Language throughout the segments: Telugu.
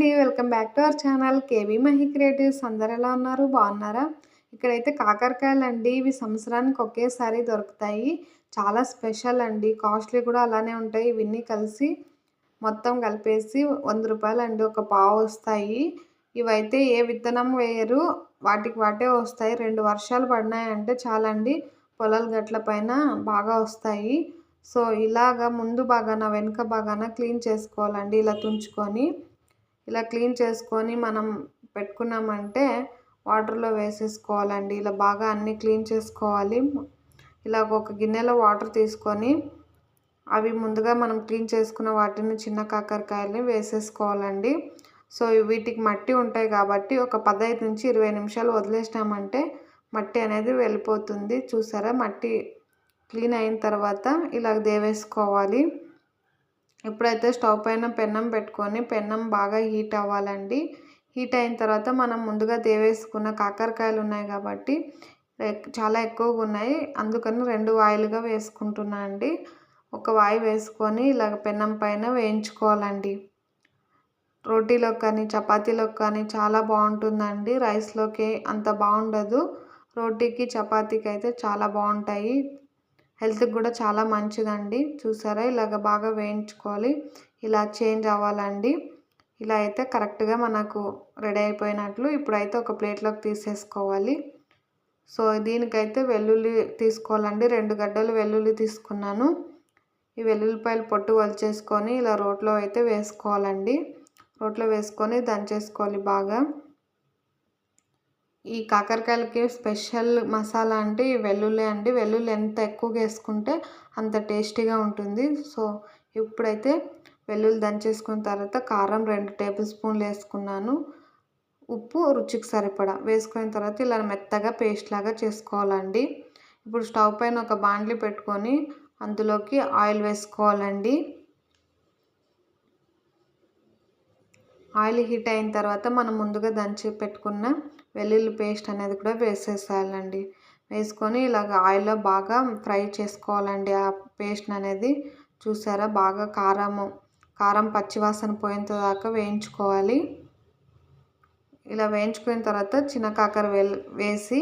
అండి. Welcome back to our channel K V Mahi creatives. అందరు ఎలా ఉన్నారు? బాగున్నారా? ఇక్కడైతే కాకరకాయలు అండి ఇవి సంవత్సరానికి ఒకేసారి దొరుకుతాయి. చాలా స్పెషల్ అండి. కాస్ట్లీ కూడా అలానే ఉంటాయి. ఇవన్నీ కలిసి మొత్తం కలిపేసి వంద రూపాయలు అండి ఒక పావు వస్తాయి. ఇవైతే ఏ విత్తనం వేయరు. వాటికి వాటే వస్తాయి. రెండు వర్షాలు పడినాయంటే చాలండి. పొలాల గట్ల పైన బాగా వస్తాయి. సో ఇలాగా ముందు బాగాన వెనుక బాగాన క్లీన్ చేసుకోవాలండి. ఇలా తుంచుకొని ఇలా క్లీన్ చేసుకొని మనం పెట్టుకున్నామంటే వాటర్లో వేసేసుకోవాలండి. ఇలా బాగా అన్నీ క్లీన్ చేసుకోవాలి. ఇలా ఒక గిన్నెలో వాటర్ తీసుకొని అవి ముందుగా మనం క్లీన్ చేసుకున్న వాటిని చిన్న కాకరకాయలని వేసేసుకోవాలండి. సో వీటికి మట్టి ఉంటాయి కాబట్టి ఒక పదహైదు నుంచి ఇరవై నిమిషాలు వదిలేసినామంటే మట్టి అనేది వెళ్ళిపోతుంది. చూసారా? మట్టి క్లీన్ అయిన తర్వాత ఇలా దేవేసుకోవాలి. ఇప్పుడైతే స్టవ్ పైన పెన్నం పెట్టుకొని పెన్నం బాగా హీట్ అవ్వాలండి హీట్ అయిన తర్వాత మనం ముందుగా దేవేసుకున్న కాకరకాయలు ఉన్నాయి కాబట్టి చాలా ఎక్కువగా ఉన్నాయి. అందుకని రెండు వాయిలుగా వేసుకుంటున్నా అండి. ఒక వాయి వేసుకొని ఇలాగ పెన్నం పైన వేయించుకోవాలండి. రోటీలోకి కానీ చపాతీలోకి కానీ చాలా బాగుంటుందండి. రైస్లోకి అంత బాగుండదు. రోటీకి చపాతీకి అయితే చాలా బాగుంటాయి. హెల్త్కి కూడా చాలా మంచిదండి. చూసారా? ఇలాగ బాగా వేయించుకోవాలి. ఇలా చేంజ్ అవ్వాలండి. ఇలా అయితే కరెక్ట్గా మనకు రెడీ అయిపోయినట్లు ఇప్పుడైతే ఒక ప్లేట్లోకి తీసేసుకోవాలి. సో దీనికైతే వెల్లుల్లి తీసుకోవాలండి. రెండు గడ్డలు వెల్లుల్లి తీసుకున్నాను. ఈ వెల్లుల్లిపాయలు పొట్టు వలిచేసుకొని ఇలా రోట్లో అయితే వేసుకోవాలండి. రోట్లో వేసుకొని దంచేసుకోవాలి బాగా. ఈ కాకరకాయలకి స్పెషల్ మసాలా అంటే వెల్లుల్లి అండి. వెల్లుల్లి ఎంత ఎక్కువగా వేసుకుంటే అంత టేస్టీగా ఉంటుంది. సో ఇప్పుడైతే వెల్లుల్లి దంచేసుకున్న తర్వాత కారం రెండు టేబుల్ స్పూన్లు వేసుకున్నాను. ఉప్పు రుచికి సరిపడా. వేసుకున్న తర్వాత ఇలా మెత్తగా పేస్ట్ లాగా చేసుకోవాలండి. ఇప్పుడు స్టవ్ పైన ఒక బాండ్లీ పెట్టుకొని అందులోకి ఆయిల్ వేసుకోవాలండి. ఆయిల్ హీట్ అయిన తర్వాత మనం ముందుగా దంచి పెట్టుకున్న వెల్లుల్లి పేస్ట్ అనేది కూడా వేసేసేయాలండి. వేసుకొని ఇలాగ ఆయిల్లో బాగా ఫ్రై చేసుకోవాలండి ఆ పేస్ట్ అనేది. చూసారా? బాగా కారము కారం పచ్చివాసన పోయేంత దాకా వేయించుకోవాలి. ఇలా వేయించుకున్న తర్వాత చిన్న కాకర వేసి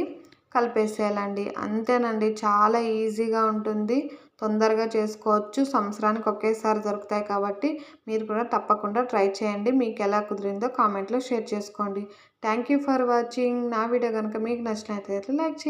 కలిపేసేయాలండి. అంతేనండి చాలా ఈజీగా ఉంటుంది. తొందరగా చేసుకోవచ్చు. సంవత్సరానికి ఒకేసారి దొరుకుతాయి కాబట్టి మీరు కూడా తప్పకుండా ట్రై చేయండి. మీకు ఎలా కుదిరిందో కామెంట్లో షేర్ చేసుకోండి. Thank you for watching. నా వీడియో కనుక మీకు నచ్చినట్లయితే లైక్ చేయండి.